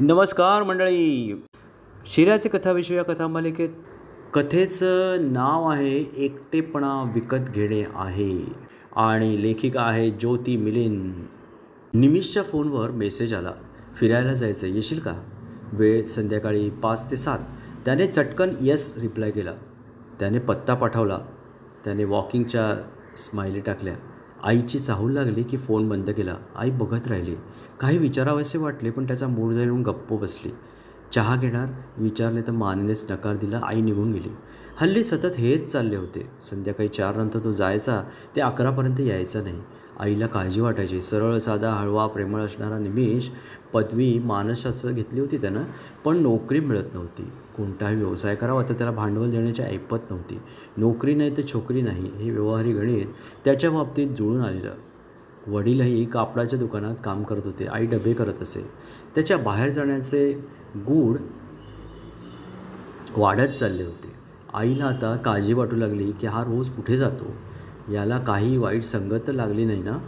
नमस्कार मंडळी. शिऱ्याचे कथाविषयी या कथामालिकेत कथेचं नाव आहे एकटेपणा विकत घेणे आहे. आणि लेखिका आहे ज्योती मिलिंद. निमिषच्या फोनवर मेसेज आला. फिरायला जायचं येशील का? वेळ संध्याकाळी पाच ते सात. त्याने चटकन यस रिप्लाय केला. त्याने पत्ता पाठवला. त्याने वॉकिंगच्या स्माइली टाकल्या. आईची चाहूल लागली की फोन बंद केला. आई बघत राहिली. काही विचारावेसे वाटले पण त्याचा मूड जाऊन गप्प बसली. चहा घेणार? विचारले तर मानलेच नकार दिला. आई निघून गेली. हल्ली सतत हेच चालले होते. संध्याकाळी चारनंतर तो जायचा ते अकरापर्यंत यायचा नाही. आईला काळजी वाटायची. सरळ साधा हळवा प्रेमळ असणारा निमिष पदवी मानसशास्त्र घेतली होती त्यानं पण नोकरी मिळत नव्हती. कोणताही व्यवसाय करावा तर त्याला भांडवल देण्याची ऐपत नव्हती. नोकरी नाही तर छोकरी नाही हे व्यवहारी गणित त्याच्या बाबतीत जुळून आलेलं. वडीलही कापडाच्या दुकानात काम करत होते. आई डबे करत असे. त्याच्या बाहेर जाण्याचे गूढ वाढत चालले होते. आईला आता काळजी वाटू लागली की हा रोज कुठे जातो? याला काही वाईट संगत तर लागली नाही ना?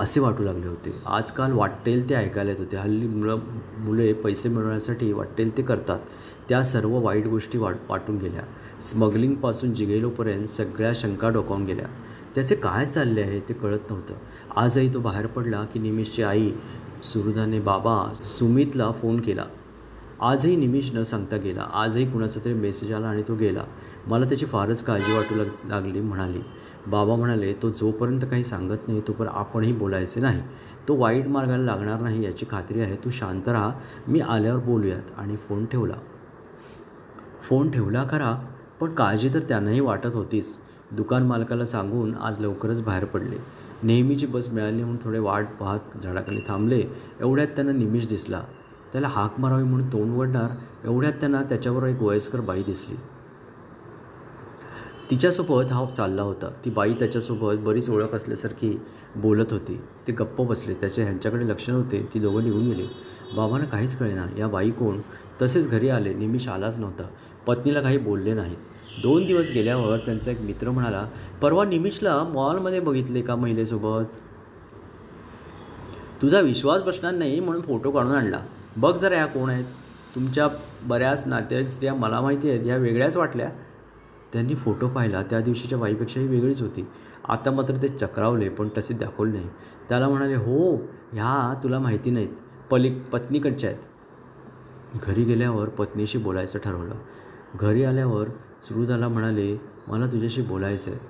असे वाटू लागले होते. आजकाल वाटेल ते ऐकायला येत होते. हल्ली मुलं मुले पैसे मिळवण्यासाठी वाटेल ते करतात. त्या सर्व वाईट गोष्टी वाट वाटून गेल्या. स्मगलिंगपासून जिगेलोपर्यंत सगळ्या शंका डोकावून गेल्या. त्याचे काय चालले आहे ते कळत नव्हतं. आजही तो बाहेर पडला की निमिषची आई सुहृदाने बाबा सुमितला फोन केला. आजही निमिष न सांगता गेला. आजही कुणाचा तरी मेसेज आला आणि तो गेला. मला त्याची फारच काळजी वाटू लाग लागली म्हणाली. बाबा म्हणाले तो जोपर्यंत काही सांगत नाही तोपर्यंत आपणही बोलायचे नाही. तो वाईट मार्गाला लागणार नाही याची खात्री आहे. तू शांत राहा. मी आल्यावर बोलूयात. आणि फोन ठेवला. फोन ठेवला खरा पण काळजी तर त्यांनाही वाटत होतीच दुकान मालकाला सांगून आज लवकरच बाहेर पडले. नेहमीची बस मिळाली म्हणून थोडे वाट पाहत झाडाखाली थांबले. एवढ्यात त्यांना निमिष दिसला. त्याला हाक मारावी म्हणून तोंड वडणार एवढ्यात त्यांना त्याच्यावर एक वयस्कर बाई दिसली. तिच्यासोबत हा चालला होता. ती बाई त्याच्यासोबत बरीच ओळख असल्यासारखी बोलत होती. ते गप्प बसले. त्याचे ह्यांच्याकडे लक्ष नव्हते. ती दोघं निघून गेले. बाबांना काहीच कळेना. या बाई कोण? तसेच घरी आले. निमिष आलाच नव्हता. पत्नीला काही बोलले नाहीत. दोन दिवस गेल्यावर त्यांचा एक मित्र म्हणाला परवा निमिषला मॉलमध्ये बघितले का महिलेसोबत? तुझा विश्वास बसणार नाही म्हणून फोटो काढून आणला. बघ जरा ह्या कोण आहेत. तुमच्या बऱ्याच नातेवाईक स्त्रिया मला माहिती आहेत ह्या वेगळ्याच वाटल्या. त्यांनी फोटो पाहिला. त्या दिवशीच्या बाईपेक्षाही वेगळीच होती. आता मात्र ते चक्रावले पण तसे दाखवले नाही. त्याला म्हणाले हो ह्या तुला माहिती नाहीत. पली पत्नीकडच्या आहेत. घरी गेल्यावर पत्नीशी बोलायचं ठरवलं. घरी आल्यावर सुरुदाला म्हणाले मला तुझ्याशी बोलायचं आहे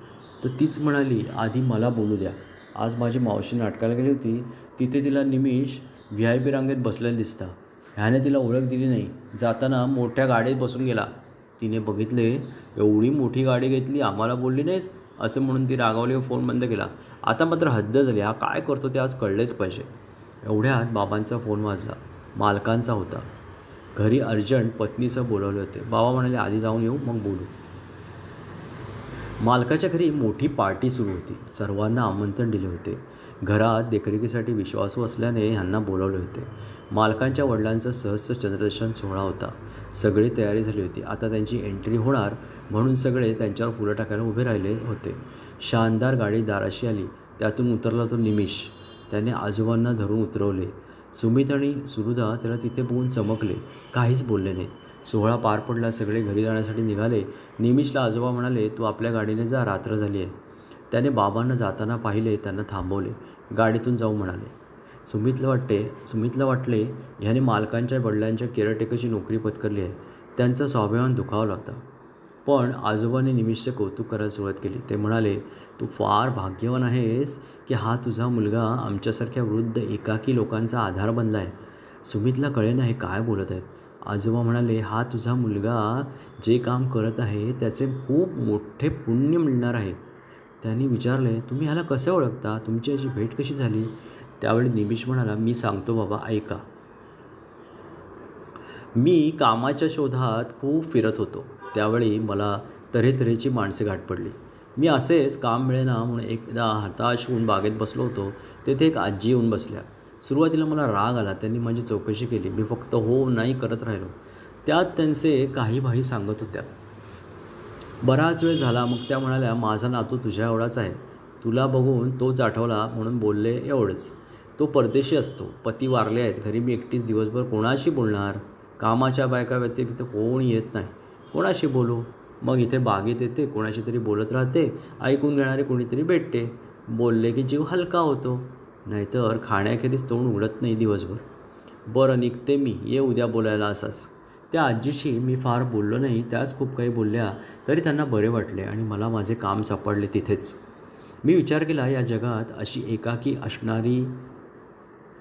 तर तीच म्हणाली आधी मला बोलू द्या. आज माझी मावशी नाटकाला गेली होती. तिथे तिला निमिष व्ही आय पी रांगेत बसलेला दिसता. ह्याने तिला ओळख दिली नाही. जाताना मोठ्या गाडीत बसून गेला. तिने बघितले एवढी मोठी गाडी घेतली आम्हाला बोलली नाहीस? असे म्हणून ती रागावली फोन बंद केला. आता मात्र हद्द झाली. हा काय करतो ते आज कळलेच पाहिजे. एवढ्यात बाबांचा फोन वाजला. मालकांचा होता. घरी अर्जंट पत्नीसह बोलवले होते. बाबा म्हणाले आधी जाऊन येऊ मग बोलू. मालकाच्या घरी मोठी पार्टी सुरू होती. सर्वांना आमंत्रण दिले होते. घरात देखरेखीसाठी विश्वासू असल्याने ह्यांना बोलावले होते. मालकांच्या वडिलांचा सहस्र चंद्रदर्शन सोहळा होता. सगळी तयारी झाली होती. आता त्यांची एंट्री होणार म्हणून सगळे त्यांच्यावर फुलं टाकायला उभे राहिले होते. शानदार गाडी दाराशी आली. त्यातून उतरला तो निमिष. त्याने आजोबांना धरून उतरवले. सुमित आणि सुरुदा त्याला तिथे बघून चमकले. काहीच बोलले नाहीत. सोहळा पार पडला. सगळे घरी जाण्यासाठी निघाले. निमिषला आजोबा म्हणाले तू आपल्या गाडीने जा. रात्र झाली आहे. त्याने बाबांना जाताना पाहिले त्यांना थांबवले. गाडीतून जाऊ म्हणाले. सुमितला वाटते सुमितला वाटले ह्याने मालकांच्या वडिलांच्या केअरटेकरची नोकरी पत्करली आहे. त्यांचा स्वाभिमान दुखावला होता पण आजोबाने निमिषचे कौतुक करायला सुरुवात केली. ते म्हणाले तू फार भाग्यवान आहेस की हा तुझा मुलगा आमच्यासारख्या वृद्ध एकाकी लोकांचा आधार बनला आहे सुमितला कळेना हे काय बोलत आहेत. आजोबा म्हणाले हा तुझा मुलगा जे काम करत आहे त्याचे खूप मोठे पुण्य मिळणार आहे. त्यांनी विचारले तुम्ही ह्याला कसे ओळखता? तुमची याची भेट कशी झाली? त्यावेळी निमिष म्हणाला मी सांगतो बाबा ऐका. मी कामाच्या शोधात खूप फिरत होतो. त्यावेळी मला तऱ्हेतऱ्हेची माणसे गाठ पडली. मी असेच काम मिळेना म्हणून एकदा हताश होऊन बागेत बसलो होतो. तेथे एक आजी येऊन बसल्या. सुरुवातीला मला राग आला. त्यांनी माझी चौकशी केली. मी फक्त हो नाही करत राहिलो. त्यात त्यांचे काही भाई सांगत होत्या. बराच वेळ झाला मग त्या म्हणाल्या माझा नातू तुझ्या एवढाच आहे. तुला बघून तोच आठवला म्हणून बोलले एवढंच. तो परदेशी असतो पती वारले आहेत. घरी मी एकटीच दिवसभर कोणाशी बोलणार? कामाच्या बायका व्यतिरिक्त कोण येत नाही. कोणाशी बोलू? मग इथे बागेत येते कोणाशी तरी बोलत राहते ऐकून घेणारे कोणीतरी भेटते. बोलले की जीव हलका होतो. नाहीतर खाण्याखेरीज तोंड उघडत नाही दिवसभर. बरं निघते मी. ये उद्या बोलायला असाच. त्या आजीशी मी फार बोललो नाही त्याच खूप काही बोलल्या तरी त्यांना बरे वाटले आणि मला माझे काम सापडले तिथेच. मी विचार केला या जगात अशी एकाकी असणारी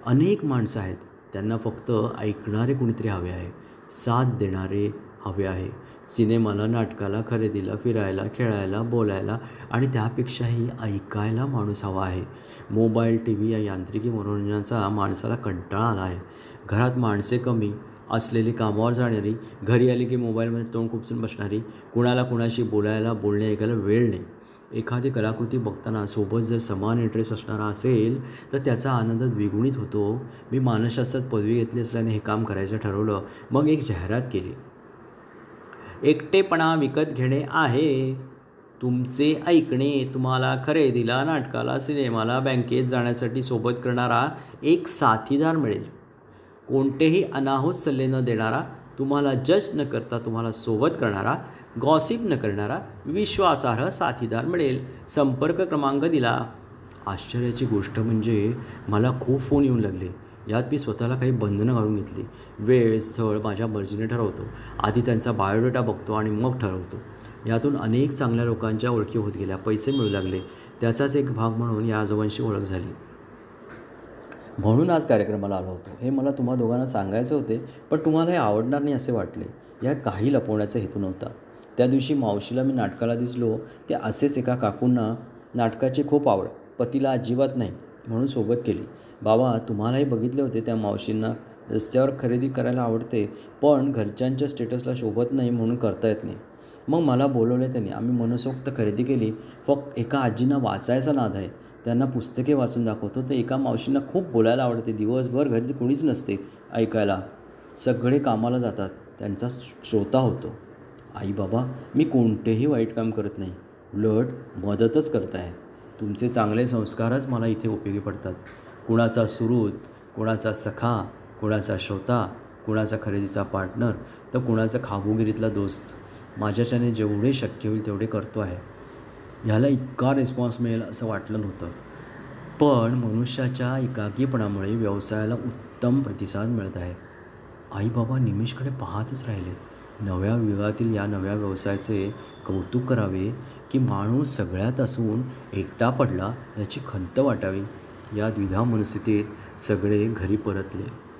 अनेक माणसं आहेत त्यांना फक्त ऐकणारे कुणीतरी हवे आहे साथ देणारे हवे आहे. सिनेमाला नाटकाला खरेदीला फिरायला खेळायला बोलायला आणि त्यापेक्षाही ऐकायला माणूस हवा आहे. मोबाईल टी व्ही या यांत्रिकी मनोरंजनाचा माणसाला कंटाळा आला आहे. घरात माणसे कमी असलेली कामावर जाणारी घरी आली की मोबाईलमध्ये तोंड खुपसून बसणारी कुणाला कुणाशी बोलायला बोलणे ऐकायला वेळ नाही. एखादी कलाकृती बघताना सोबत जर समान इंटरेस्ट असणारा असेल तर त्याचा आनंद द्विगुणित होतो. मी मानसशास्त्रात पदवी घेतली असल्याने हे काम करायचं ठरवलं. मग एक जाहिरात केली. एकटेपणा विकत घेणे आहे. तुमचे ऐकणे तुम्हाला खरेदीला नाटकाला सिनेमाला बँकेत जाण्यासाठी सोबत करणारा एक साथीदार मिळेल. कोणतेही अनाहूत सल्ले न देणारा तुम्हाला जज न करता तुम्हाला सोबत करणारा गॉसिप न करणारा विश्वासार्ह साथीदार मिळेल. संपर्क क्रमांक दिला. आश्चर्याची गोष्ट म्हणजे मला खूप फोन येऊन लागले. यात मी स्वतःला काही बंधनं घालून घेतली. वेळ स्थळ माझ्या मर्जीने ठरवतो. आधी त्यांचा बायोडेटा बघतो आणि मग ठरवतो. यातून अनेक चांगल्या लोकांच्या ओळखी होत गेल्या. पैसे मिळू लागले. त्याचाच एक भाग म्हणून या आजोबांशी ओळख झाली. म्हणून आज कार्यक्रमाला आलो होतो. हे मला तुम्हा दोघांना सांगायचे होते पण तुम्हाला हे आवडणार नाही असे वाटले. यात काही लपवण्याचा हेतू नव्हता. त्या दिवशी मावशीला मी नाटकाला दिसलो. ते असेच एका काकूंना नाटकाची खूप आवड पतीला अजिबात नाही म्हणून सोबत केली. बाबा तुम्हालाही बघितले होते त्या मावशींना रस्त्यावर खरेदी करायला आवडते पण घरच्यांच्या स्टेटसला शोभत नाही म्हणून करता येत नाही. मग मला बोलवले त्यांनी आम्ही मनसोक्त खरेदी केली. फक्त एका आजींना वाचायचा नाद आहे. त्यांना पुस्तके वाचून दाखवतो. तर एका मावशींना खूप बोलायला आवडते. दिवसभर घरी कोणीच नसते ऐकायला. सगळे कामाला जातात. त्यांचा श्रोता होतो. आई बाबा मी कोणतेही वाईट काम करत नाही. उलट मदतच करत आहे तुमचे चांगले संस्कारच मला इथे उपयोगी पडतात. कुणाचा सुरूत कुणाचा सखा कुणाचा श्रोता कुणाचा खरेदीचा पार्टनर तर कुणाचा खाबुगिरीतला दोस्त. माझ्याच्याने जेवढे शक्य होईल तेवढे करतो आहे. ह्याला इतका रिस्पॉन्स मिळेल असं वाटलं नव्हतं. पण मनुष्याच्या एकाकीपणामुळे व्यवसायाला उत्तम प्रतिसाद मिळत आहे. आई बाबा निमिषकडे पाहतच राहिले. नव्या युगातील या नव्या व्यवसायाचे कौतुक करावे की माणूस सगळ्यात असून एकटा पडला याची खंत वाटावी. या द्विधा मनस्थितीत सगळे घरी परतले.